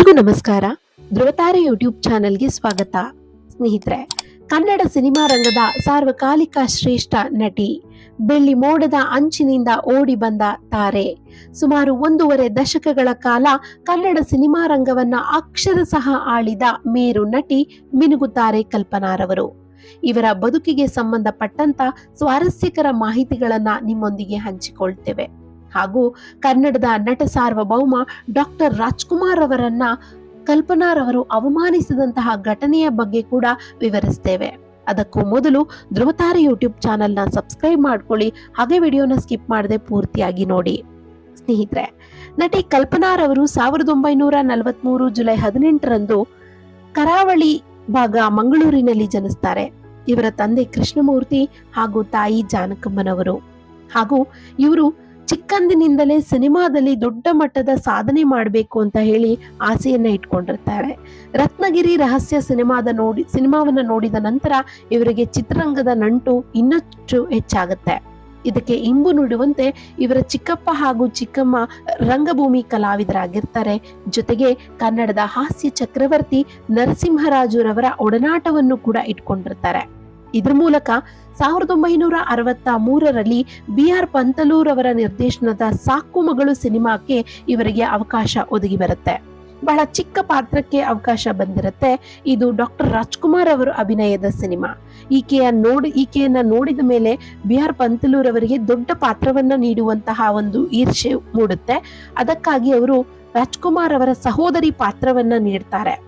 ಎಲ್ರಿಗೂ ನಮಸ್ಕಾರ. ಧ್ರುವತಾರೆ ಯೂಟ್ಯೂಬ್ ಚಾನೆಲ್ಗೆ ಸ್ವಾಗತ. ಸ್ನೇಹಿತರೆ, ಕನ್ನಡ ಸಿನಿಮಾ ರಂಗದ ಸಾರ್ವಕಾಲಿಕ ಶ್ರೇಷ್ಠ ನಟಿ, ಬೆಳ್ಳಿ ಮೋಡದ ಅಂಚಿನಿಂದ ಓಡಿ ಬಂದ ತಾರೆ. ಸುಮಾರು ಒಂದೂವರೆ ದಶಕಗಳ ಕಾಲ ಕನ್ನಡ ಸಿನಿಮಾ ರಂಗವನ್ನ ಅಕ್ಷರ ಸಹ ಆಳಿದ ಮೇರು ನಟಿ ಮಿನುಗುತ್ತಾರೆ ಕಲ್ಪನಾರವರು. ಇವರ ಬದುಕಿಗೆ ಸಂಬಂಧಪಟ್ಟಂತ ಸ್ವಾರಸ್ಯಕರ ಮಾಹಿತಿಗಳನ್ನ ನಿಮ್ಮೊಂದಿಗೆ ಹಂಚಿಕೊಳ್ತೇವೆ. ಹಾಗೂ ಕನ್ನಡದ ನಟ ಸಾರ್ವಭೌಮ ಡಾಕ್ಟರ್ ರಾಜ್ಕುಮಾರ್ ಅವರನ್ನ ಕಲ್ಪನಾರವರು ಅವಮಾನಿಸಿದಂತಹ ಘಟನೆಯ ಬಗ್ಗೆ ಕೂಡ ವಿವರಿಸ್ತೇವೆ. ಅದಕ್ಕೂ ಮೊದಲು ಧ್ರುವತಾರೆ ಯೂಟ್ಯೂಬ್ ಚಾನೆಲ್ನ ಸಬ್ಸ್ಕ್ರೈಬ್ ಮಾಡ್ಕೊಳ್ಳಿ. ಹಾಗೆ ವಿಡಿಯೋನ ಸ್ಕಿಪ್ ಮಾಡದೆ ಪೂರ್ತಿಯಾಗಿ ನೋಡಿ. ಸ್ನೇಹಿತರೆ, ನಟಿ ಕಲ್ಪನಾರವರು ಸಾವಿರದ ಒಂಬೈನೂರ ನಲವತ್ಮೂರು ಜುಲೈ ಹದಿನೆಂಟರಂದು ಕರಾವಳಿ ಭಾಗ ಮಂಗಳೂರಿನಲ್ಲಿ ಜನಿಸ್ತಾರೆ. ಇವರ ತಂದೆ ಕೃಷ್ಣಮೂರ್ತಿ ಹಾಗೂ ತಾಯಿ ಜಾನಕಮ್ಮನವರು. ಹಾಗೂ ಇವರು ಚಿಕ್ಕಂದಿನಿಂದಲೇ ಸಿನಿಮಾದಲ್ಲಿ ದೊಡ್ಡ ಮಟ್ಟದ ಸಾಧನೆ ಮಾಡಬೇಕು ಅಂತ ಹೇಳಿ ಆಸೆಯನ್ನ ಇಟ್ಕೊಂಡಿರ್ತಾರೆ. ರತ್ನಗಿರಿ ರಹಸ್ಯ ಸಿನಿಮಾದ ನೋಡಿ, ಸಿನಿಮಾವನ್ನ ನೋಡಿದ ನಂತರ ಇವರಿಗೆ ಚಿತ್ರರಂಗದ ನಂಟು ಇನ್ನಷ್ಟು ಹೆಚ್ಚಾಗುತ್ತೆ. ಇದಕ್ಕೆ ಇಂಬು ನುಡುವಂತೆ ಇವರ ಚಿಕ್ಕಪ್ಪ ಹಾಗೂ ಚಿಕ್ಕಮ್ಮ ರಂಗಭೂಮಿ ಕಲಾವಿದರಾಗಿರ್ತಾರೆ. ಜೊತೆಗೆ ಕನ್ನಡದ ಹಾಸ್ಯ ಚಕ್ರವರ್ತಿ ನರಸಿಂಹರಾಜುರವರ ಒಡನಾಟವನ್ನು ಕೂಡ ಇಟ್ಕೊಂಡಿರ್ತಾರೆ. ಇದ್ರ ಮೂಲಕ ಸಾವಿರದ ಒಂಬೈನೂರ ಅರವತ್ತ ಮೂರರಲ್ಲಿ ಬಿ ಆರ್ ಪಂತಲೂರವರ ನಿರ್ದೇಶನದ ಸಾಕು ಮಗಳು ಸಿನಿಮಾಕ್ಕೆ ಇವರಿಗೆ ಅವಕಾಶ ಒದಗಿ ಬರುತ್ತೆ. ಬಹಳ ಚಿಕ್ಕ ಪಾತ್ರಕ್ಕೆ ಅವಕಾಶ ಬಂದಿರುತ್ತೆ. ಇದು ಡಾಕ್ಟರ್ ರಾಜ್ಕುಮಾರ್ ಅವರು ಅಭಿನಯದ ಸಿನಿಮಾ. ಈಕೆಯ ನೋಡಿ, ಈಕೆಯನ್ನ ನೋಡಿದ ಮೇಲೆ ಬಿ ಆರ್ ಪಂತಲೂರ್ ಅವರಿಗೆ ದೊಡ್ಡ ಪಾತ್ರವನ್ನ ನೀಡುವಂತಹ ಒಂದು ಈರ್ಷೆ ಮೂಡುತ್ತೆ. ಅದಕ್ಕಾಗಿ ಅವರು ರಾಜ್ಕುಮಾರ್ ಅವರ ಸಹೋದರಿ ಪಾತ್ರವನ್ನ ನೀಡ್ತಾರೆ.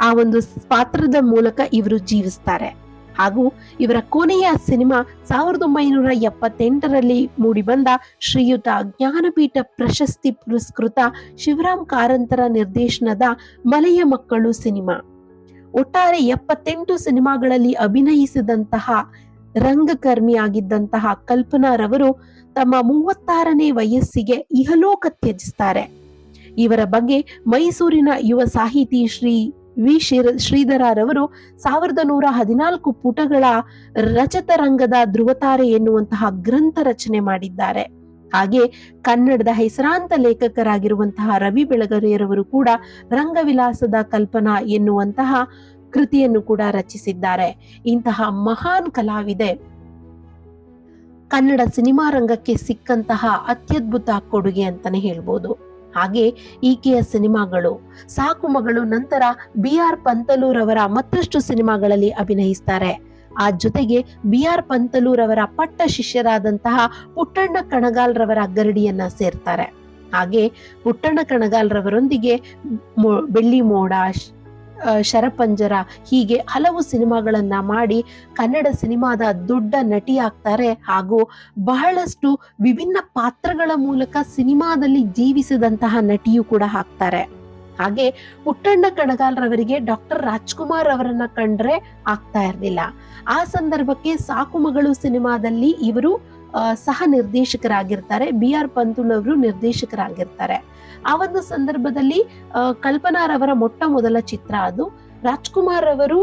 ಆ ಒಂದು ಪಾತ್ರದ ಮೂಲಕ ಇವರು ಜೀವಿಸ್ತಾರೆ. ಹಾಗೂ ಇವರ ಕೊನೆಯ ಸಿನಿಮಾ ಸಾವಿರದ ಒಂಬೈನೂರ ಎಪ್ಪತ್ತೆಂಟರಲ್ಲಿ ಮೂಡಿಬಂದ ಶ್ರೀಯುತ ಜ್ಞಾನಪೀಠ ಪ್ರಶಸ್ತಿ ಪುರಸ್ಕೃತ ಶಿವರಾಮ್ ಕಾರಂತರ ನಿರ್ದೇಶನದ ಮಲೆಯ ಮಕ್ಕಳು ಸಿನಿಮಾ. ಒಟ್ಟಾರೆ ಎಪ್ಪತ್ತೆಂಟು ಸಿನಿಮಾಗಳಲ್ಲಿ ಅಭಿನಯಿಸಿದಂತಹ ರಂಗಕರ್ಮಿಯಾಗಿದ್ದಂತಹ ಕಲ್ಪನಾರವರು ತಮ್ಮ ಮೂವತ್ತಾರನೇ ವಯಸ್ಸಿಗೆ ಇಹಲೋಕ ತ್ಯಜಿಸ್ತಾರೆ. ಇವರ ಬಗ್ಗೆ ಮೈಸೂರಿನ ಯುವ ಸಾಹಿತಿ ಶ್ರೀ ವಿ. ಶಿರ ಶ್ರೀಧರರವರು ಸಾವಿರದ ನೂರ ಹದಿನಾಲ್ಕು ಪುಟಗಳ ರಚತರಂಗದ ಧ್ರುವತಾರೆ ಎನ್ನುವಂತಹ ಗ್ರಂಥ ರಚನೆ ಮಾಡಿದ್ದಾರೆ. ಹಾಗೆ ಕನ್ನಡದ ಹೆಸರಾಂತ ಲೇಖಕರಾಗಿರುವಂತಹ ರವಿ ಬೆಳಗರೆಯರವರು ಕೂಡ ರಂಗವಿಲಾಸದ ಕಲ್ಪನಾ ಎನ್ನುವಂತಹ ಕೃತಿಯನ್ನು ಕೂಡ ರಚಿಸಿದ್ದಾರೆ. ಇಂತಹ ಮಹಾನ್ ಕಲಾವಿದೆ ಕನ್ನಡ ಸಿನಿಮಾ ರಂಗಕ್ಕೆ ಸಿಕ್ಕಂತಹ ಅತ್ಯದ್ಭುತ ಕೊಡುಗೆ ಅಂತಾನೆ ಹೇಳ್ಬೋದು. ಹಾಗೆ ಈಕೆಯ ಸಿನಿಮಾಗಳು. ಸಾಕು ಮಗಳು ನಂತರ ಬಿ ಆರ್ ಪಂತಲೂರವರ ಮತ್ತಷ್ಟು ಸಿನಿಮಾಗಳಲ್ಲಿ ಅಭಿನಯಿಸ್ತಾರೆ. ಆ ಜೊತೆಗೆ ಬಿ ಆರ್ ಪಂತಲೂರವರ ಪಟ್ಟ ಶಿಷ್ಯರಾದಂತಹ ಪುಟ್ಟಣ್ಣ ಕಣಗಾಲ್ರವರ ಗರಡಿಯನ್ನ ಸೇರ್ತಾರೆ. ಹಾಗೆ ಪುಟ್ಟಣ್ಣ ಕಣಗಾಲ್ರವರೊಂದಿಗೆ ಬೆಳ್ಳಿ ಮೋಡ ಶರಪಂಜರ ಹೀಗೆ ಹಲವು ಸಿನಿಮಾಗಳನ್ನ ಮಾಡಿ ಕನ್ನಡ ಸಿನಿಮಾದ ದೊಡ್ಡ ನಟಿ ಆಗ್ತಾರೆ ಹಾಗೂ ಬಹಳಷ್ಟು ವಿಭಿನ್ನ ಪಾತ್ರಗಳ ಮೂಲಕ ಸಿನಿಮಾದಲ್ಲಿ ಜೀವಿಸಿದಂತಹ ನಟಿಯೂ ಕೂಡ ಹಾಕ್ತಾರೆ ಹಾಗೆ ಪುಟ್ಟಣ್ಣ ಕಣಗಾಲ್ರವರಿಗೆ ಡಾಕ್ಟರ್ ರಾಜ್ಕುಮಾರ್ ಅವರನ್ನ ಕಂಡ್ರೆ ಆಗ್ತಾ ಇರಲಿಲ್ಲ. ಆ ಸಂದರ್ಭಕ್ಕೆ ಸಾಕು ಮಗಳು ಸಿನಿಮಾದಲ್ಲಿ ಇವರು ಸಹ ನಿರ್ದೇಶಕರಾಗಿರ್ತಾರೆ. ಬಿ ಆರ್ ಪಂತುಳ್ ಅವರು ನಿರ್ದೇಶಕರಾಗಿರ್ತಾರೆ. ಆ ಒಂದು ಸಂದರ್ಭದಲ್ಲಿ ಕಲ್ಪನಾರವರ ಮೊಟ್ಟ ಮೊದಲ ಚಿತ್ರ ಅದು. ರಾಜ್ಕುಮಾರ್ ಅವರು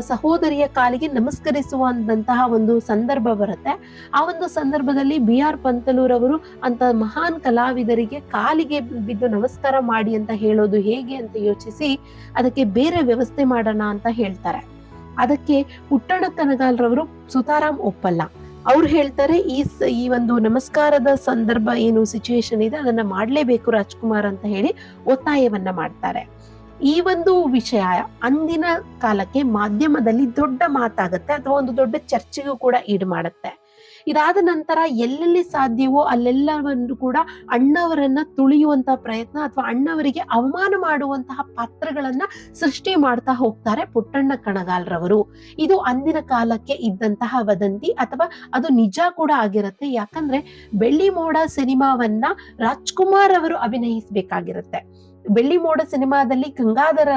ಸಹೋದರಿಯ ಕಾಲಿಗೆ ನಮಸ್ಕರಿಸುವಂತಹ ಒಂದು ಸಂದರ್ಭ ಬರುತ್ತೆ. ಆ ಒಂದು ಸಂದರ್ಭದಲ್ಲಿ ಬಿ ಆರ್ ಪಂತಲೂರವರು ಅಂತ ಮಹಾನ್ ಕಲಾವಿದರಿಗೆ ಕಾಲಿಗೆ ಬಿದ್ದು ನಮಸ್ಕಾರ ಮಾಡಿ ಅಂತ ಹೇಳೋದು ಹೇಗೆ ಅಂತ ಯೋಚಿಸಿ ಅದಕ್ಕೆ ಬೇರೆ ವ್ಯವಸ್ಥೆ ಮಾಡೋಣ ಅಂತ ಹೇಳ್ತಾರೆ. ಅದಕ್ಕೆ ಪುಟ್ಟಣ ಕನಗಾಲ್ರವರು ಸುತಾರಾಮ್ ಒಪ್ಪಲ್ಲ. ಅವ್ರು ಹೇಳ್ತಾರೆ, ಈ ಈ ಒಂದು ನಮಸ್ಕಾರದ ಸಂದರ್ಭ ಏನು ಸಿಚುವೇಶನ್ ಇದೆ, ಅದನ್ನ ಮಾಡಲೇಬೇಕು ರಾಜ್ಕುಮಾರ್ ಅಂತ ಹೇಳಿ ಒತ್ತಾಯವನ್ನ ಮಾಡ್ತಾರೆ. ಈ ಒಂದು ವಿಷಯ ಅಂದಿನ ಕಾಲಕ್ಕೆ ಮಾಧ್ಯಮದಲ್ಲಿ ದೊಡ್ಡ ಮಾತಾಗತ್ತೆ, ಅಥವಾ ಒಂದು ದೊಡ್ಡ ಚರ್ಚೆಗೂ ಕೂಡ ಈಡು ಮಾಡುತ್ತೆ. ಇದಾದ ನಂತರ ಎಲ್ಲೆಲ್ಲಿ ಸಾಧ್ಯವೋ ಅಲ್ಲೆಲ್ಲವನ್ನು ಕೂಡ ಅಣ್ಣವರನ್ನ ತುಳಿಯುವಂತಹ ಪ್ರಯತ್ನ ಅಥವಾ ಅಣ್ಣವರಿಗೆ ಅವಮಾನ ಮಾಡುವಂತಹ ಪಾತ್ರಗಳನ್ನ ಸೃಷ್ಟಿ ಮಾಡ್ತಾ ಹೋಗ್ತಾರೆ ಪುಟ್ಟಣ್ಣ ಕಣಗಾಲ್ರವರು. ಇದು ಅಂದಿನ ಕಾಲಕ್ಕೆ ಇದ್ದಂತಹ ವದಂತಿ ಅಥವಾ ಅದು ನಿಜ ಕೂಡ ಆಗಿರುತ್ತೆ. ಯಾಕಂದ್ರೆ ಬೆಳ್ಳಿ ಮೋಡ ಸಿನಿಮಾವನ್ನ ರಾಜ್ಕುಮಾರ್ ಅವರು ಅಭಿನಯಿಸಬೇಕಾಗಿರುತ್ತೆ. ಬೆಳ್ಳಿ ಮೋಡ ಸಿನಿಮಾದಲ್ಲಿ ಗಂಗಾಧರ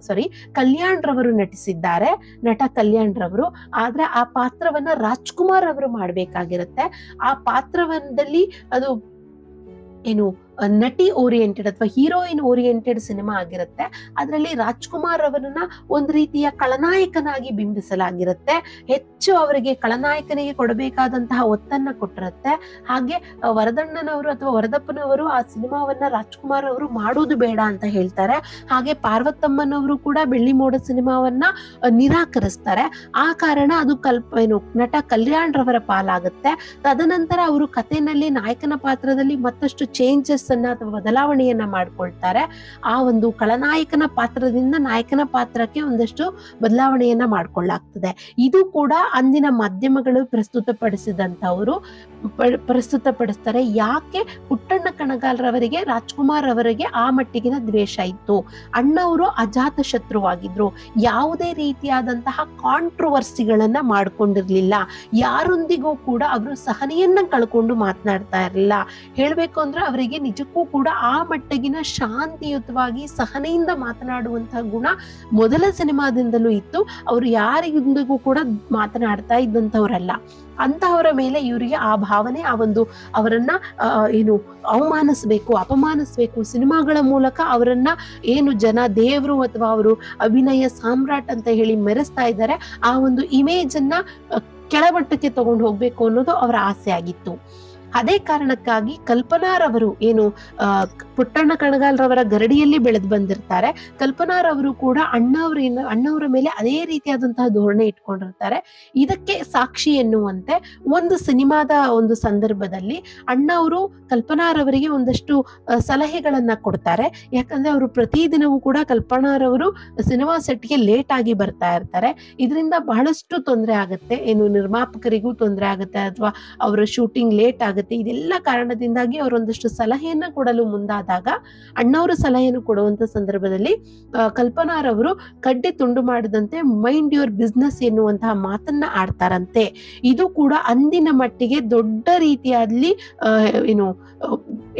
ಸಾರಿ ಕಲ್ಯಾಣ್ ರವರು ನಟಿಸಿದ್ದಾರೆ. ನಟ ಕಲ್ಯಾಣ್ ರವರು. ಆದ್ರೆ ಆ ಪಾತ್ರವನ್ನ ರಾಜ್ಕುಮಾರ್ ಅವರು ಮಾಡ್ಬೇಕಾಗಿರುತ್ತೆ. ಆ ಪಾತ್ರವನ್ನದಲ್ಲಿ ಅದು ಏನು ನಟಿ ಓರಿಯೆಂಟೆಡ್ ಅಥವಾ ಹೀರೋಯಿನ್ ಓರಿಯೆಂಟೆಡ್ ಸಿನಿಮಾ ಆಗಿರುತ್ತೆ. ಅದರಲ್ಲಿ ರಾಜ್ಕುಮಾರ್ ಅವರನ್ನ ಒಂದು ರೀತಿಯ ಖಳನಾಯಕನಾಗಿ ಬಿಂಬಿಸಲಾಗಿರುತ್ತೆ. ಹೆಚ್ಚು ಅವರಿಗೆ ಖಳನಾಯಕನಿಗೆ ಕೊಡಬೇಕಾದಂತಹ ಒತ್ತನ್ನ ಕೊಟ್ಟಿರುತ್ತೆ. ಹಾಗೆ ವರದಣ್ಣನವರು ಅಥವಾ ವರದಪ್ಪನವರು ಆ ಸಿನಿಮಾವನ್ನ ರಾಜ್ಕುಮಾರ್ ಅವರು ಮಾಡೋದು ಬೇಡ ಅಂತ ಹೇಳ್ತಾರೆ. ಹಾಗೆ ಪಾರ್ವತಮ್ಮನವರು ಕೂಡ ಬೆಳ್ಳಿ ಮೋಡ ಸಿನಿಮಾವನ್ನ ನಿರಾಕರಿಸ್ತಾರೆ. ಆ ಕಾರಣ ಅದು ಕಲ್ಪ, ಏನು, ನಟ ಕಲ್ಯಾಣ್ ರವರ ಪಾಲಾಗುತ್ತೆ. ತದನಂತರ ಅವರು ಕಥೆನಲ್ಲಿ ನಾಯಕನ ಪಾತ್ರದಲ್ಲಿ ಮತ್ತಷ್ಟು ಚೇಂಜಸ್ ಅನ್ನ ಅಥವಾ ಬದಲಾವಣೆಯನ್ನ ಮಾಡ್ಕೊಳ್ತಾರೆ. ಆ ಒಂದು ಖಳನಾಯಕನ ಪಾತ್ರದಿಂದ ನಾಯಕನ ಪಾತ್ರಕ್ಕೆ ಒಂದಷ್ಟು ಬದಲಾವಣೆಯನ್ನ ಮಾಡ್ಕೊಳ್ಳಾಗ್ತದೆ ಇದು ಕೂಡ ಅಂದಿನ ಮಾಧ್ಯಮಗಳು ಪ್ರಸ್ತುತಪಡಿಸಿದಂತವರು ಪ- ಪ್ರಸ್ತುತಪಡಿಸ್ತಾರೆ. ಯಾಕೆ ಪುಟ್ಟಣ್ಣ ಕಣಗಾಲ್ರವರಿಗೆ, ರಾಜ್ಕುಮಾರ್ ಅವರಿಗೆ ಆ ಮಟ್ಟಿಗಿನ ದ್ವೇಷ ಇತ್ತು? ಅಣ್ಣವರು ಅಜಾತ ಶತ್ರುವಾಗಿದ್ರು. ಯಾವುದೇ ರೀತಿಯಾದಂತಹ ಕಾಂಟ್ರವರ್ಸಿಗಳನ್ನ ಮಾಡ್ಕೊಂಡಿರ್ಲಿಲ್ಲ. ಯಾರೊಂದಿಗೂ ಕೂಡ ಅವರು ಸಹನೆಯನ್ನ ಕಳ್ಕೊಂಡು ಮಾತನಾಡ್ತಾ ಇರಲಿಲ್ಲ. ಹೇಳಬೇಕು ಅಂದ್ರೆ ಅವರಿಗೆ ನಿಜಕ್ಕೂ ಕೂಡ ಆ ಮಟ್ಟಿಗಿನ ಶಾಂತಿಯುತವಾಗಿ ಸಹನೆಯಿಂದ ಮಾತನಾಡುವಂತಹ ಗುಣ ಮೊದಲ ಸಿನಿಮಾದಿಂದಲೂ ಇತ್ತು. ಅವರು ಯಾರಿಗೊಂದಿಗೂ ಕೂಡ ಮಾತನಾಡ್ತಾ ಇದ್ದಂಥವ್ರಲ್ಲ. ಅಂತಹವರ ಮೇಲೆ ಇವರಿಗೆ ಆ ಭಾವನೆ, ಆ ಒಂದು ಅವರನ್ನ ಏನು ಅವಮಾನಿಸ್ಬೇಕು, ಅಪಮಾನಿಸ್ಬೇಕು. ಸಿನಿಮಾಗಳ ಮೂಲಕ ಅವರನ್ನ ಏನು ಜನ ದೇವರು ಅಥವಾ ಅವರು ಅಭಿನಯ ಸಾಮ್ರಾಟ್ ಅಂತ ಹೇಳಿ ಮೆರೆಸ್ತಾ ಇದ್ದಾರೆ, ಆ ಒಂದು ಇಮೇಜ್ ಅನ್ನ ಕೆಳಮಟ್ಟಕ್ಕೆ ತಗೊಂಡು ಹೋಗ್ಬೇಕು ಅನ್ನೋದು ಅವರ ಆಸೆ ಆಗಿತ್ತು. ಅದೇ ಕಾರಣಕ್ಕಾಗಿ ಕಲ್ಪನಾರವರು ಏನು ಪುಟ್ಟಣ್ಣ ಪುಟ್ಟಣ್ಣ ಕಣಗಾಲ್ರವರ ಗರಡಿಯಲ್ಲಿ ಬೆಳೆದು ಬಂದಿರ್ತಾರೆ. ಕಲ್ಪನಾರವರು ಕೂಡ ಅಣ್ಣವ್ರ ಅಣ್ಣವರ ಮೇಲೆ ಅದೇ ರೀತಿಯಾದಂತಹ ಧೋರಣೆ ಇಟ್ಕೊಂಡಿರ್ತಾರೆ. ಇದಕ್ಕೆ ಸಾಕ್ಷಿ ಎನ್ನುವಂತೆ ಒಂದು ಸಿನಿಮಾದ ಒಂದು ಸಂದರ್ಭದಲ್ಲಿ ಅಣ್ಣವರು ಕಲ್ಪನಾರವರಿಗೆ ಒಂದಷ್ಟು ಸಲಹೆಗಳನ್ನ ಕೊಡ್ತಾರೆ. ಯಾಕಂದ್ರೆ ಅವರು ಪ್ರತಿದಿನವೂ ಕೂಡ ಕಲ್ಪನಾರವರು ಸಿನಿಮಾ ಸೆಟ್ಗೆ ಲೇಟ್ ಆಗಿ ಬರ್ತಾ ಇರ್ತಾರೆ. ಇದರಿಂದ ಬಹಳಷ್ಟು ತೊಂದರೆ ಆಗುತ್ತೆ. ಏನು ನಿರ್ಮಾಪಕರಿಗೂ ತೊಂದರೆ ಆಗುತ್ತೆ ಅಥವಾ ಅವರ ಶೂಟಿಂಗ್ ಲೇಟ್ ಆಗುತ್ತೆ. ಇದೆಲ್ಲ ಕಾರಣದಿಂದಾಗಿ ಅವರೊಂದಷ್ಟು ಸಲಹೆಯನ್ನ ಕೊಡಲು ಮುಂದಾದಾಗ, ಅಣ್ಣವರು ಸಲಹೆಯನ್ನು ಕೊಡುವಂತ ಸಂದರ್ಭದಲ್ಲಿ ಕಲ್ಪನಾರವರು ಕಡ್ಡಿ ತುಂಡು ಮಾಡದಂತೆ ಮೈಂಡ್ ಯುವರ್ ಬಿಸ್ನೆಸ್ ಎನ್ನುವಂತಹ ಮಾತನ್ನ ಆಡ್ತಾರಂತೆ. ಇದು ಕೂಡ ಅಂದಿನ ಮಟ್ಟಿಗೆ ದೊಡ್ಡ ರೀತಿಯಲ್ಲಿ ಏನು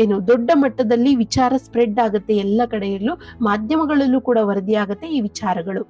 ಏನು, ದೊಡ್ಡ ಮಟ್ಟದಲ್ಲಿ ವಿಚಾರ ಸ್ಪ್ರೆಡ್ ಆಗುತ್ತೆ ಎಲ್ಲ ಕಡೆಯಲ್ಲೂ. ಮಾಧ್ಯಮಗಳಲ್ಲೂ ಕೂಡ ವರದಿ ಆಗುತ್ತೆ ಈ ವಿಚಾರಗಳು.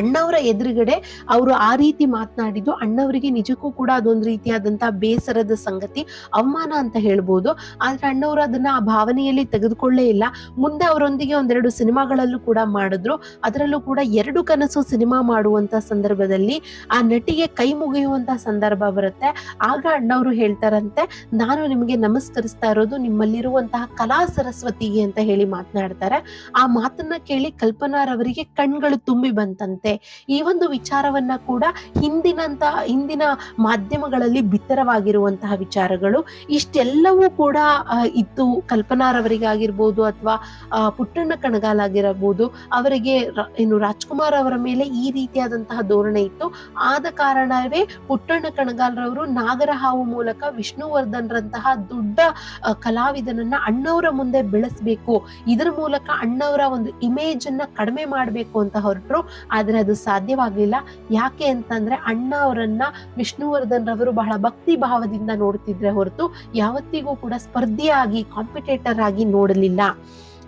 ಅಣ್ಣವರ ಎದುರುಗಡೆ ಅವರು ಆ ರೀತಿ ಮಾತನಾಡಿದ್ದು, ಅಣ್ಣವರಿಗೆ ನಿಜಕ್ಕೂ ಕೂಡ ಅದೊಂದು ರೀತಿಯಾದಂತಹ ಬೇಸರದ ಸಂಗತಿ, ಅವಮಾನ ಅಂತ ಹೇಳ್ಬೋದು. ಆದ್ರೆ ಅಣ್ಣವರು ಅದನ್ನ ಆ ಭಾವನೆಯಲ್ಲಿ ತೆಗೆದುಕೊಳ್ಳೇ ಇಲ್ಲ. ಮುಂದೆ ಅವರೊಂದಿಗೆ ಒಂದೆರಡು ಸಿನಿಮಾಗಳಲ್ಲೂ ಕೂಡ ಮಾಡಿದ್ರು. ಅದರಲ್ಲೂ ಕೂಡ ಎರಡು ಕನಸು ಸಿನಿಮಾ ಮಾಡುವಂತ ಸಂದರ್ಭದಲ್ಲಿ ಆ ನಟಿಗೆ ಕೈ ಮುಗಿಯುವಂತ ಸಂದರ್ಭ ಬರುತ್ತೆ. ಆಗ ಅಣ್ಣವರು ಹೇಳ್ತಾರಂತೆ, ನಾನು ನಿಮಗೆ ನಮಸ್ಕರಿಸ್ತಾ ಇರೋದು ನಿಮ್ಮಲ್ಲಿರುವಂತಹ ಕಲಾ ಸರಸ್ವತಿಗೆ ಅಂತ ಹೇಳಿ ಮಾತನಾಡ್ತಾರೆ. ಆ ಮಾತನ್ನ ಕೇಳಿ ಕಲ್ಪನಾರವರಿಗೆ ಕಣ್ಗಳು ತುಂಬಿ ಬಂತಂತೆ. ಈ ಒಂದು ವಿಚಾರವನ್ನ ಕೂಡ ಹಿಂದಿನಂತ, ಹಿಂದಿನ ಮಾಧ್ಯಮಗಳಲ್ಲಿ ಬಿತ್ತರವಾಗಿರುವಂತಹ ವಿಚಾರಗಳು. ಇಷ್ಟೆಲ್ಲವೂ ಕೂಡ ಇತ್ತು. ಕಲ್ಪನಾರವರಿಗಾಗಿರ್ಬೋದು ಅಥವಾ ಪುಟ್ಟಣ್ಣ ಕಣಗಾಲ್ ಆಗಿರಬಹುದು ಅವರಿಗೆ ಏನು ರಾಜ್ಕುಮಾರ್ ಅವರ ಮೇಲೆ ಈ ರೀತಿಯಾದಂತಹ ಧೋರಣೆ ಇತ್ತು. ಆದ ಕಾರಣವೇ ಪುಟ್ಟಣ್ಣ ಕಣಗಾಲ್ರವರು ನಾಗರಹಾವು ಮೂಲಕ ವಿಷ್ಣುವರ್ಧನ್ ರಂತಹ ದೊಡ್ಡ ಕಲಾವಿದನನ್ನ ಅಣ್ಣವರ ಮುಂದೆ ಬೆಳೆಸಬೇಕು. ಇದರ ಮೂಲಕ ಅಣ್ಣವರ ಒಂದು ಇಮೇಜ್ ಅನ್ನ ಕಡಿಮೆ ಮಾಡಬೇಕು ಅಂತ ಹೊರಟರು. ಆದ್ರೆ ಅದು ಸಾಧ್ಯವಾಗಲಿಲ್ಲ. ಯಾಕೆ ಅಂತಂದ್ರೆ ಅಣ್ಣ ಅವರನ್ನು ವಿಷ್ಣುವರ್ಧನ್ ರವರು ಬಹಳ ಭಕ್ತಿ ಭಾವದಿಂದ ನೋಡ್ತಿದ್ರೆ ಹೊರತು ಯಾವತ್ತಿಗೂ ಕೂಡ ಸ್ಪರ್ಧಿಯಾಗಿ ಕಾಂಪಿಟೇಟರ್ ಆಗಿ ನೋಡಲಿಲ್ಲ.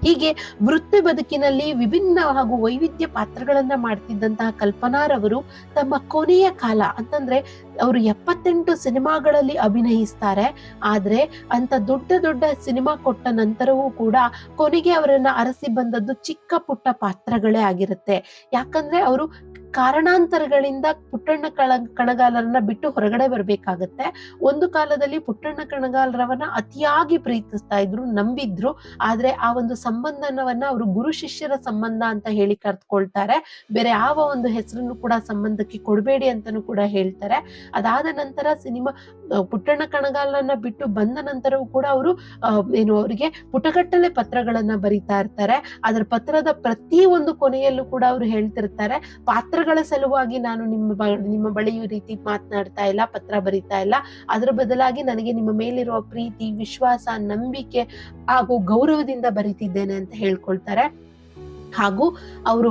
ಹೀಗೆ ವೃತ್ತಿ ಬದುಕಿನಲ್ಲಿ ವಿಭಿನ್ನ ಹಾಗೂ ವೈವಿಧ್ಯ ಪಾತ್ರಗಳನ್ನ ಮಾಡ್ತಿದ್ದಂತಹ ಕಲ್ಪನಾರವರು ತಮ್ಮ ಕೊನೆಯ ಕಾಲ ಅಂತಂದ್ರೆ ಅವರು ಎಪ್ಪತ್ತೆಂಟು ಸಿನಿಮಾಗಳಲ್ಲಿ ಅಭಿನಯಿಸ್ತಾರೆ. ಆದ್ರೆ ಅಂತ ದೊಡ್ಡ ದೊಡ್ಡ ಸಿನಿಮಾ ಕೊಟ್ಟ ನಂತರವೂ ಕೂಡ ಕೊನೆಗೆ ಅವರನ್ನ ಅರಸಿ ಬಂದದ್ದು ಚಿಕ್ಕ ಪುಟ್ಟ ಪಾತ್ರಗಳೇ ಆಗಿರುತ್ತೆ. ಯಾಕಂದ್ರೆ ಅವರು ಕಾರಣಾಂತರಗಳಿಂದ ಪುಟ್ಟಣ್ಣ ಕಳ, ಕಣಗಾಲರನ್ನ ಬಿಟ್ಟು ಹೊರಗಡೆ ಬರ್ಬೇಕಾಗತ್ತೆ. ಒಂದು ಕಾಲದಲ್ಲಿ ಪುಟ್ಟಣ್ಣ ಕಣಗಾಲರವನ್ನ ಅತಿಯಾಗಿ ಪ್ರೀತಿಸ್ತಾ ಇದ್ರು, ನಂಬಿದ್ರು. ಆದ್ರೆ ಆ ಒಂದು ಸಂಬಂಧನವನ್ನ ಅವರು ಗುರು ಶಿಷ್ಯರ ಸಂಬಂಧ ಅಂತ ಹೇಳಿ ಕರ್ತ್ಕೊಳ್ತಾರೆ. ಬೇರೆ ಯಾವ ಒಂದು ಹೆಸರನ್ನು ಕೂಡ ಸಂಬಂಧಕ್ಕೆ ಕೊಡಬೇಡಿ ಅಂತಾನು ಕೂಡ ಹೇಳ್ತಾರೆ. ಅದಾದ ನಂತರ ಸಿನಿಮಾ ಪುಟ್ಟಣ್ಣ ಕಣಗಾಲನ್ನ ಬಿಟ್ಟು ಬಂದ ನಂತರವೂ ಕೂಡ ಅವರು ಏನು ಅವರಿಗೆ ಪುಟಗಟ್ಟಲೆ ಪತ್ರಗಳನ್ನ ಬರಿತಾ ಇರ್ತಾರೆ. ಅದರ ಪತ್ರದ ಪ್ರತಿ ಒಂದು ಕೊನೆಯಲ್ಲೂ ಕೂಡ ಅವರು ಹೇಳ್ತಿರ್ತಾರೆ ಪಾತ್ರಗಳ ಸಲುವಾಗಿ ನಾನು ನಿಮ್ಮ ನಿಮ್ಮ ಬಳಿ ಈ ರೀತಿ ಮಾತನಾಡ್ತಾ ಇಲ್ಲ, ಪತ್ರ ಬರೀತಾ ಇಲ್ಲ. ಅದರ ಬದಲಾಗಿ ನನಗೆ ನಿಮ್ಮ ಮೇಲಿರುವ ಪ್ರೀತಿ, ವಿಶ್ವಾಸ, ನಂಬಿಕೆ ಹಾಗೂ ಗೌರವದಿಂದ ಬರೀತಿದ್ದೇನೆ ಅಂತ ಹೇಳ್ಕೊಳ್ತಾರೆ. ಹಾಗೂ ಅವರು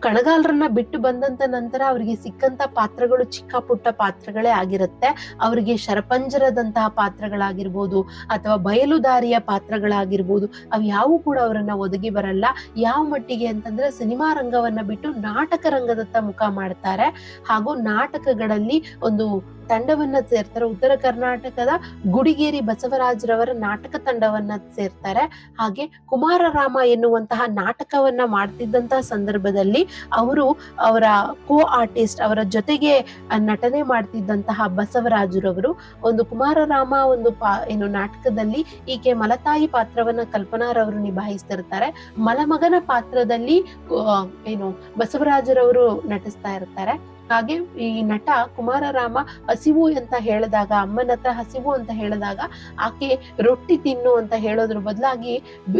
ಕಣಗಾಲರನ್ನ ಬಿಟ್ಟು ಬಂದಂತ ನಂತರ ಅವರಿಗೆ ಸಿಕ್ಕಂತ ಪಾತ್ರಗಳು ಚಿಕ್ಕ ಪುಟ್ಟ ಪಾತ್ರಗಳೇ ಆಗಿರುತ್ತೆ. ಅವರಿಗೆ ಶರಪಂಜರದಂತಹ ಪಾತ್ರಗಳಾಗಿರ್ಬೋದು ಅಥವಾ ಬಯಲುದಾರಿಯ ಪಾತ್ರಗಳಾಗಿರ್ಬೋದು ಅವು ಯಾವು ಕೂಡ ಅವರನ್ನ ಒದಗಿ ಬರಲ್ಲ. ಯಾವ ಮಟ್ಟಿಗೆ ಅಂತಂದ್ರೆ ಸಿನಿಮಾ ರಂಗವನ್ನ ಬಿಟ್ಟು ನಾಟಕ ರಂಗದತ್ತ ಮುಖ ಮಾಡ್ತಾರೆ. ಹಾಗೂ ನಾಟಕಗಳಲ್ಲಿ ಒಂದು ತಂಡವನ್ನ ಸೇರ್ತಾರೆ. ಉತ್ತರ ಕರ್ನಾಟಕದ ಗುಡಿಗೇರಿ ಬಸವರಾಜರವರ ನಾಟಕ ತಂಡವನ್ನ ಸೇರ್ತಾರೆ. ಹಾಗೆ ಕುಮಾರರಾಮ ಎನ್ನುವಂತಹ ನಾಟಕವನ್ನ ಮಾಡ್ತಿದ್ದಂತಹ ಸಂದರ್ಭದಲ್ಲಿ ಅವರು ಅವರ ಕೋ ಆರ್ಟಿಸ್ಟ್ ಅವರ ಜೊತೆಗೆ ನಟನೆ ಮಾಡ್ತಿದ್ದಂತಹ ಬಸವರಾಜುರವರು ಒಂದು ಕುಮಾರರಾಮ ಒಂದು ಪಾ, ಏನು ನಾಟಕದಲ್ಲಿ ಈಕೆ ಮಲತಾಯಿ ಪಾತ್ರವನ್ನ ಕಲ್ಪನಾರವರು ನಿಭಾಯಿಸ್ತಿರ್ತಾರೆ. ಮಲಮಗನ ಪಾತ್ರದಲ್ಲಿ ಏನು ಬಸವರಾಜರವರು ನಟಿಸ್ತಾ ಇರ್ತಾರೆ. ಹಾಗೆ ಈ ನಟ ಕುಮಾರರಾಮ ಹಸಿವು ಅಂತ ಹೇಳಿದಾಗ, ಅಮ್ಮನ ಹತ್ರ ಹಸಿವು ಅಂತ ಹೇಳಿದಾಗ, ಆಕೆ ರೊಟ್ಟಿ ತಿನ್ನು ಅಂತ ಹೇಳೋದ್ರ ಬದಲಾಗಿ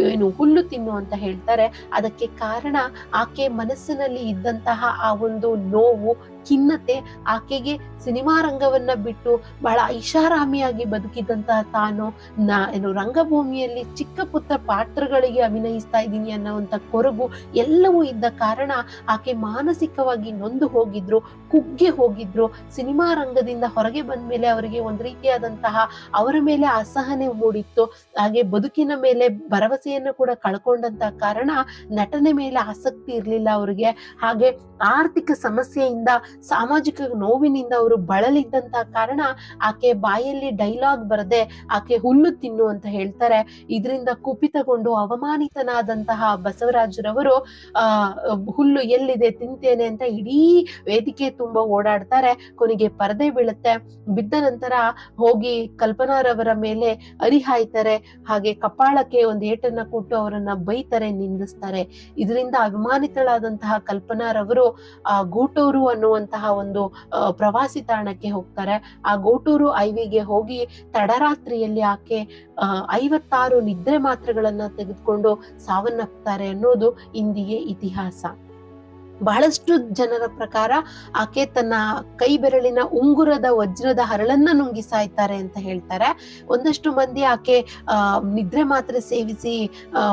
ಏನು ಹುಲ್ಲು ತಿನ್ನು ಅಂತ ಹೇಳ್ತಾರೆ. ಅದಕ್ಕೆ ಕಾರಣ ಆಕೆ ಮನಸ್ಸಿನಲ್ಲಿ ಇದ್ದಂತಹ ಆ ಒಂದು ನೋವು ಖಿನ್ನತೆ ಆಕೆಗೆ ಸಿನಿಮಾ ರಂಗವನ್ನ ಬಿಟ್ಟು ಬಹಳ ಐಷಾರಾಮಿಯಾಗಿ ಬದುಕಿದಂತಹ ತಾನು ನಾ ಏನು ರಂಗಭೂಮಿಯಲ್ಲಿ ಚಿಕ್ಕ ಪುಟ್ಟ ಪಾತ್ರಗಳಿಗೆ ಅಭಿನಯಿಸ್ತಾ ಇದ್ದೀನಿ ಅನ್ನೋವಂಥ ಕೊರಗು ಎಲ್ಲವೂ ಇದ್ದ ಕಾರಣ ಆಕೆ ಮಾನಸಿಕವಾಗಿ ನೊಂದು ಹೋಗಿದ್ರು, ಕುಗ್ಗಿ ಹೋಗಿದ್ರು. ಸಿನಿಮಾ ರಂಗದಿಂದ ಹೊರಗೆ ಬಂದ ಮೇಲೆ ಅವರಿಗೆ ಒಂದು ರೀತಿಯಾದಂತಹ ಅವರ ಮೇಲೆ ಅಸಹನೆ ಮೂಡಿತ್ತು. ಹಾಗೆ ಬದುಕಿನ ಮೇಲೆ ಭರವಸೆಯನ್ನು ಕೂಡ ಕಳ್ಕೊಂಡಂತ ಕಾರಣ ನಟನೆ ಮೇಲೆ ಆಸಕ್ತಿ ಇರಲಿಲ್ಲ ಅವರಿಗೆ. ಹಾಗೆ ಆರ್ಥಿಕ ಸಮಸ್ಯೆಯಿಂದ ಸಾಮಾಜಿಕ ನೋವಿನಿಂದ ಅವರು ಬಳಲಿದ್ದಂತ ಕಾರಣ ಆಕೆ ಬಾಯಲ್ಲಿ ಡೈಲಾಗ್ ಬರದೆ ಆಕೆ ಹುಲ್ಲು ತಿನ್ನು ಅಂತ ಹೇಳ್ತಾರೆ. ಇದರಿಂದ ಕುಪಿತಗೊಂಡು ಅವಮಾನಿತನಾದಂತಹ ಬಸವರಾಜರವರು, ಆ, ಹುಲ್ಲು ಎಲ್ಲಿದೆ ತಿಂತೇನೆ ಅಂತ ಇಡೀ ವೇದಿಕೆ ತುಂಬಾ ಓಡಾಡ್ತಾರೆ. ಕೊನೆಗೆ ಪರದೆ ಬೀಳುತ್ತೆ. ಬಿದ್ದ ನಂತರ ಹೋಗಿ ಕಲ್ಪನಾರವರ ಮೇಲೆ ಅರಿಹಾಯ್ತಾರೆ ಹಾಗೆ ಕಪಾಳಕ್ಕೆ ಒಂದು ಏಟನ್ನ ಕೊಟ್ಟು ಅವರನ್ನ ಬೈತಾರೆ, ನಿಂದಿಸ್ತಾರೆ. ಇದರಿಂದ ಅಭಿಮಾನಿತಳಾದಂತಹ ಕಲ್ಪನಾರವರು, ಆ, ಗೂಟೂರು ಅನ್ನುವಂತಹ ಒಂದು ಪ್ರವಾಸಿ ತಾಣಕ್ಕೆ ಹೋಗ್ತಾರೆ. ಆ ಗೋಟೂರು ಐವಿಗೆ ಹೋಗಿ ತಡರಾತ್ರಿಯಲ್ಲಿ ಆಕೆ ಐವತ್ತಾರು ನಿದ್ರೆ ಮಾತ್ರೆಗಳನ್ನ ತೆಗೆದುಕೊಂಡು ಸಾವನ್ನಪ್ತಾರೆ ಅನ್ನೋದು ಇಂದಿಗೆ ಇತಿಹಾಸ. ಬಹಳಷ್ಟು ಜನರ ಪ್ರಕಾರ ಆಕೆ ತನ್ನ ಕೈ ಬೆರಳಿನ ಉಂಗುರದ ವಜ್ರದ ಹರಳನ್ನ ನುಂಗಿ ಸಾಯ್ತಾರೆ ಅಂತ ಹೇಳ್ತಾರೆ. ಒಂದಷ್ಟು ಮಂದಿ ಆಕೆ ನಿದ್ರೆ ಮಾತ್ರ ಸೇವಿಸಿ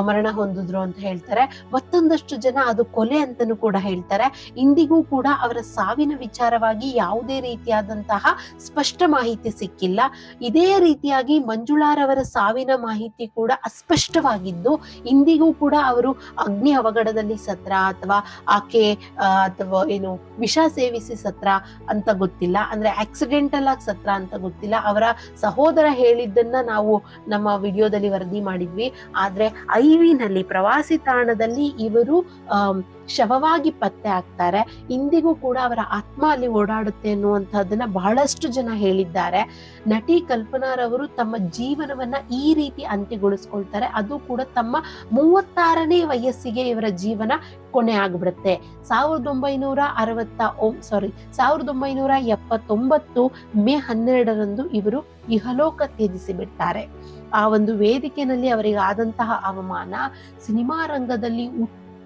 ಮರಣ ಹೊಂದಿದ್ರು ಅಂತ ಹೇಳ್ತಾರೆ. ಮತ್ತೊಂದಷ್ಟು ಜನ ಅದು ಕೊಲೆ ಅಂತಾನೂ ಕೂಡ ಹೇಳ್ತಾರೆ. ಇಂದಿಗೂ ಕೂಡ ಅವರ ಸಾವಿನ ವಿಚಾರವಾಗಿ ಯಾವುದೇ ರೀತಿಯಾದಂತಹ ಸ್ಪಷ್ಟ ಮಾಹಿತಿ ಸಿಕ್ಕಿಲ್ಲ. ಇದೇ ರೀತಿಯಾಗಿ ಮಂಜುಳಾರವರ ಸಾವಿನ ಮಾಹಿತಿ ಕೂಡ ಅಸ್ಪಷ್ಟವಾಗಿದ್ದು, ಇಂದಿಗೂ ಕೂಡ ಅವರು ಅಗ್ನಿ ಅವಘಡದಲ್ಲಿ ಸತ್ರ ಅಥವಾ ಆಕೆ ಅಥವಾ ಏನು ವಿಷ ಸೇವಿಸಿ ಸತ್ರ ಅಂತ ಗೊತ್ತಿಲ್ಲ, ಅಂದ್ರೆ ಆಕ್ಸಿಡೆಂಟಲ್ ಆಗಿ ಸತ್ರ ಅಂತ ಗೊತ್ತಿಲ್ಲ. ಅವರ ಸಹೋದರ ಹೇಳಿದ್ದನ್ನ ನಾವು ನಮ್ಮ ವಿಡಿಯೋದಲ್ಲಿ ವರದಿ ಮಾಡಿದ್ವಿ. ಆದ್ರೆ ಐವಿನಲ್ಲಿ ಪ್ರವಾಸಿ ತಾಣದಲ್ಲಿ ಇವರು ಶವವಾಗಿ ಪತ್ತೆ ಆಗ್ತಾರೆ ಇಂದಿಗೂ ಕೂಡ ಅವರ ಆತ್ಮ ಅಲ್ಲಿ ಓಡಾಡುತ್ತೆ ಅನ್ನುವಂಥದ್ದನ್ನ ಬಹಳಷ್ಟು ಜನ ಹೇಳಿದ್ದಾರೆ. ನಟಿ ಕಲ್ಪನಾರವರು ತಮ್ಮ ಜೀವನವನ್ನ ಈ ರೀತಿ ಅಂತ್ಯಗೊಳಿಸ್ಕೊಳ್ತಾರೆ. ಅದು ಕೂಡ ತಮ್ಮ ಮೂವತ್ತಾರನೇ ವಯಸ್ಸಿಗೆ ಇವರ ಜೀವನ ಕೊನೆ ಆಗ್ಬಿಡುತ್ತೆ. ಸಾವಿರದ ಒಂಬೈನೂರ ಅರವತ್ತ ಸಾರಿ ಸಾವಿರದ ಒಂಬೈನೂರ ಎಪ್ಪತ್ತೊಂಬತ್ತು ಮೇ ಹನ್ನೆರಡರಂದು ಇವರು ಇಹಲೋಕ ತ್ಯಜಿಸಿ ಬಿಡ್ತಾರೆ. ಆ ಒಂದು ವೇದಿಕೆನಲ್ಲಿ ಅವರಿಗೆ ಆದಂತಹ ಅವಮಾನ, ಸಿನಿಮಾ ರಂಗದಲ್ಲಿ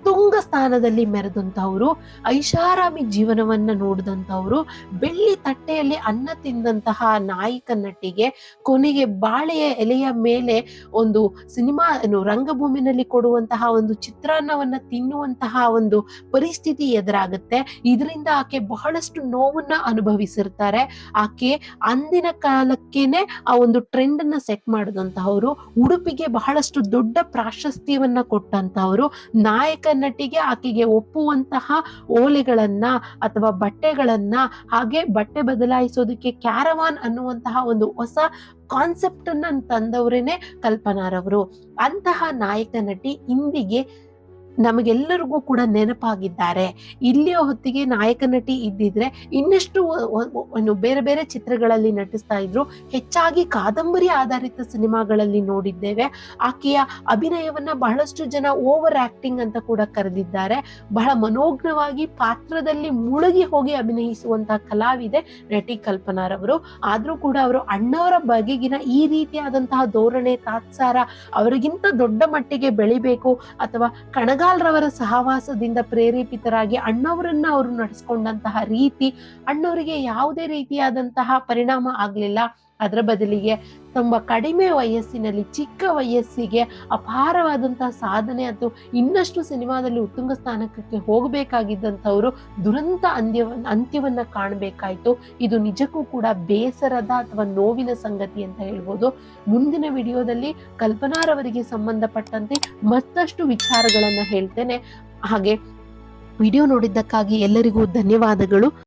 ಉತ್ತುಂಗ ಸ್ಥಾನದಲ್ಲಿ ಮೆರೆದಂತಹವರು, ಐಷಾರಾಮಿ ಜೀವನವನ್ನ ನೋಡಿದಂಥವ್ರು ಬೆಳ್ಳಿ ತಟ್ಟೆಯಲ್ಲಿ ಅನ್ನ ತಿಂದಂತಹ ನಾಯಕ ನಟಿಗೆ ಕೊನೆಗೆ ಬಾಳೆಯ ಎಲೆಯ ಮೇಲೆ ಒಂದು ಸಿನಿಮಾ ರಂಗಭೂಮಿನಲ್ಲಿ ಕೊಡುವಂತಹ ಒಂದು ಚಿತ್ರಾನ್ನವನ್ನ ತಿನ್ನುವಂತಹ ಒಂದು ಪರಿಸ್ಥಿತಿ ಎದುರಾಗುತ್ತೆ. ಇದರಿಂದ ಆಕೆ ಬಹಳಷ್ಟು ನೋವನ್ನ ಅನುಭವಿಸಿರ್ತಾರೆ. ಆಕೆ ಅಂದಿನ ಕಾಲಕ್ಕೇನೆ ಆ ಒಂದು ಟ್ರೆಂಡ್ ಅನ್ನ ಸೆಟ್ ಮಾಡಿದಂತಹವರು, ಉಡುಪಿಗೆ ಬಹಳಷ್ಟು ದೊಡ್ಡ ಪ್ರಾಶಸ್ತ್ಯವನ್ನ ಕೊಟ್ಟಂತಹವರು, ನಾಯಕ ನಟಿಗೆ ಆಕೆಗೆ ಒಪ್ಪುವಂತಹ ಓಲೆಗಳನ್ನ ಅಥವಾ ಬಟ್ಟೆಗಳನ್ನ ಹಾಗೆ ಬಟ್ಟೆ ಬದಲಾಯಿಸೋದಕ್ಕೆ ಕ್ಯಾರವಾನ್ ಅನ್ನುವಂತಹ ಒಂದು ಹೊಸ ಕಾನ್ಸೆಪ್ಟ್ ಅನ್ನ ತಂದವರೇನೆ ಕಲ್ಪನಾರವರು. ಅಂತಹ ನಾಯಕ ನಟಿ ಇಂದಿಗೆ ನಮಗೆಲ್ಲರಿಗೂ ಕೂಡ ನೆನಪಾಗಿದ್ದಾರೆ. ಇಲ್ಲಿಯ ಹೊತ್ತಿಗೆ ನಾಯಕ ನಟಿ ಇದ್ದಿದ್ರೆ ಇನ್ನಷ್ಟು ಬೇರೆ ಬೇರೆ ಚಿತ್ರಗಳಲ್ಲಿ ನಟಿಸ್ತಾ ಇದ್ರು. ಹೆಚ್ಚಾಗಿ ಕಾದಂಬರಿ ಆಧಾರಿತ ಸಿನಿಮಾಗಳಲ್ಲಿ ನೋಡಿದ್ದೇವೆ. ಆಕೆಯ ಅಭಿನಯವನ್ನ ಬಹಳಷ್ಟು ಜನ ಓವರ್ ಆಕ್ಟಿಂಗ್ ಅಂತ ಕೂಡ ಕರೆದಿದ್ದಾರೆ. ಬಹಳ ಮನೋಜ್ಞವಾಗಿ ಪಾತ್ರದಲ್ಲಿ ಮುಳುಗಿ ಹೋಗಿ ಅಭಿನಯಿಸುವಂತಹ ಕಲಾವಿದೆ ನಟಿ ಕಲ್ಪನಾರವರು. ಆದ್ರೂ ಕೂಡ ಅವರು ಅಣ್ಣವರ ಬಗೆಗಿನ ಈ ರೀತಿಯಾದಂತಹ ಧೋರಣೆ ತಾತ್ಸಾರ ಅವರಿಗಿಂತ ದೊಡ್ಡ ಮಟ್ಟಿಗೆ ಬೆಳಿಬೇಕು ಅಥವಾ ಕಣಗಾಲ್ರವರ ಸಹವಾಸದಿಂದ ಪ್ರೇರೇಪಿತರಾಗಿ ಅಣ್ಣವರನ್ನ ಅವರು ನಡೆಸ್ಕೊಂಡಂತಹ ರೀತಿ ಅಣ್ಣವರಿಗೆ ಯಾವುದೇ ರೀತಿಯಾದಂತಹ ಪರಿಣಾಮ ಆಗ್ಲಿಲ್ಲ. ಅದರ ಬದಲಿಗೆ ತುಂಬ ಕಡಿಮೆ ವಯಸ್ಸಿನಲ್ಲಿ, ಚಿಕ್ಕ ವಯಸ್ಸಿಗೆ ಅಪಾರವಾದಂತಹ ಸಾಧನೆ ಅಥವಾ ಇನ್ನಷ್ಟು ಸಿನಿಮಾದಲ್ಲಿ ಉತ್ತುಂಗ ಸ್ಥಾನಕ್ಕೆ ಹೋಗಬೇಕಾಗಿದ್ದಂಥವರು ದುರಂತ ಅಂತ್ಯ ಅಂತ್ಯವನ್ನ ಕಾಣಬೇಕಾಯ್ತು. ಇದು ನಿಜಕ್ಕೂ ಕೂಡ ಬೇಸರದ ಅಥವಾ ನೋವಿನ ಸಂಗತಿ ಅಂತ ಹೇಳ್ಬೋದು. ಮುಂದಿನ ವಿಡಿಯೋದಲ್ಲಿ ಕಲ್ಪನಾರವರಿಗೆ ಸಂಬಂಧಪಟ್ಟಂತೆ ಮತ್ತಷ್ಟು ವಿಚಾರಗಳನ್ನ ಹೇಳ್ತೇನೆ. ಹಾಗೆ ವಿಡಿಯೋ ನೋಡಿದ್ದಕ್ಕಾಗಿ ಎಲ್ಲರಿಗೂ ಧನ್ಯವಾದಗಳು.